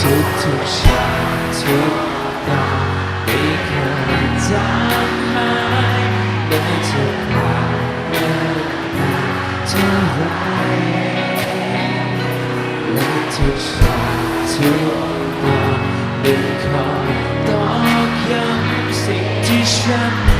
ทุกทุกชาทุก และทุกฉากทุกมาดึงคอตอกย้ำสิ่งที่ฉัน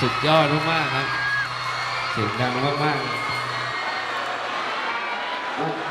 สุดยอดมากๆครับ เสียงดังมากๆ